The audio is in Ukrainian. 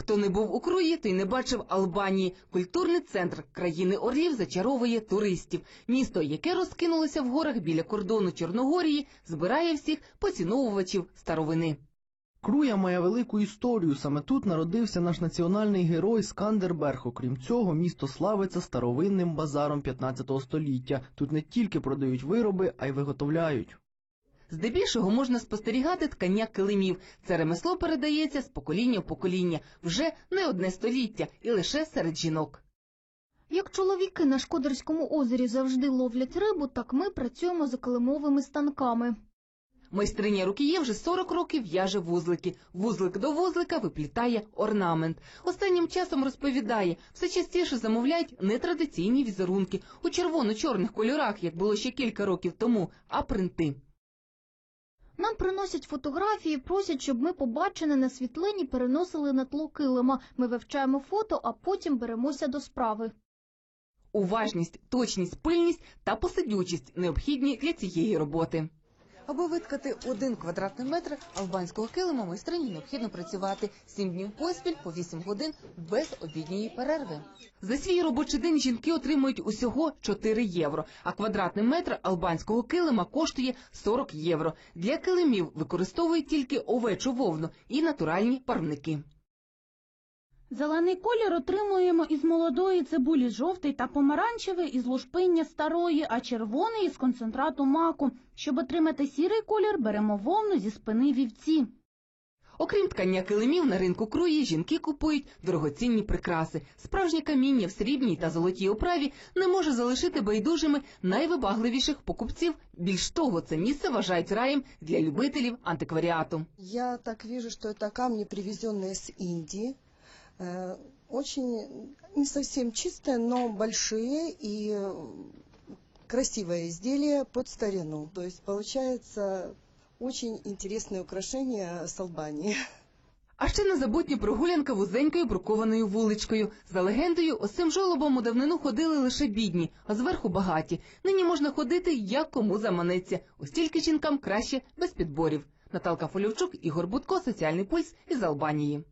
Хто не був у Круї, той не бачив Албанії. Культурний центр країни Орлів зачаровує туристів. Місто, яке розкинулося в горах біля кордону Чорногорії, збирає всіх поціновувачів старовини. Круя має велику історію. Саме тут народився наш національний герой Скандерберг. Окрім цього, місто славиться старовинним базаром 15 століття. Тут не тільки продають вироби, а й виготовляють. Здебільшого можна спостерігати ткання килимів. Це ремесло передається з покоління в покоління вже не одне століття і лише серед жінок. Як чоловіки на Шкодарському озері завжди ловлять рибу, так ми працюємо за килимовими станками. Майстриня рукіє вже 40 років в'яже вузлики. Вузлик до вузлика виплітає орнамент. Останнім часом розповідає, все частіше замовляють нетрадиційні візерунки у червоно-чорних кольорах, як було ще кілька років тому, а принти. Нам приносять фотографії, просять, щоб ми побачене на світлині переносили на тло килима. Ми вивчаємо фото, а потім беремося до справи. Уважність, точність, пильність та посидючість необхідні для цієї роботи. Аби виткати один квадратний метр албанського килима, майстрині необхідно працювати сім днів поспіль по вісім годин без обідньої перерви. За свій робочий день жінки отримують усього 4 євро, а квадратний метр албанського килима коштує 40 євро. Для килимів використовують тільки овечу вовну і натуральні парники. Зелений колір отримуємо із молодої цибулі жовтий та помаранчевий із лушпиння старої, а червоний із концентрату маку. Щоб отримати сірий колір, беремо вовну зі спини вівці. Окрім ткання килимів, на ринку круї жінки купують дорогоцінні прикраси. Справжнє каміння в срібній та золотій оправі не може залишити байдужими найвибагливіших покупців. Більш того, це місце вважають раєм для любителів антикваріату. Я так вижу, что это камни, привезенные с Индии. Э, Очень не совсем чистые, но большие и э, красивое изделие под старину. То есть получается очень интересное украшение с Албании. А ще незабутня прогулянка вузенькою брукованою вуличкою. За легендою, ось цим жолобом у давнину ходили лише бідні, а зверху багаті. Нині можна ходити, як кому заманеться. Ось тільки жінкам краще без підборів. Наталка Фольовчук, Ігор Будко, Соціальний пульс із Албанії.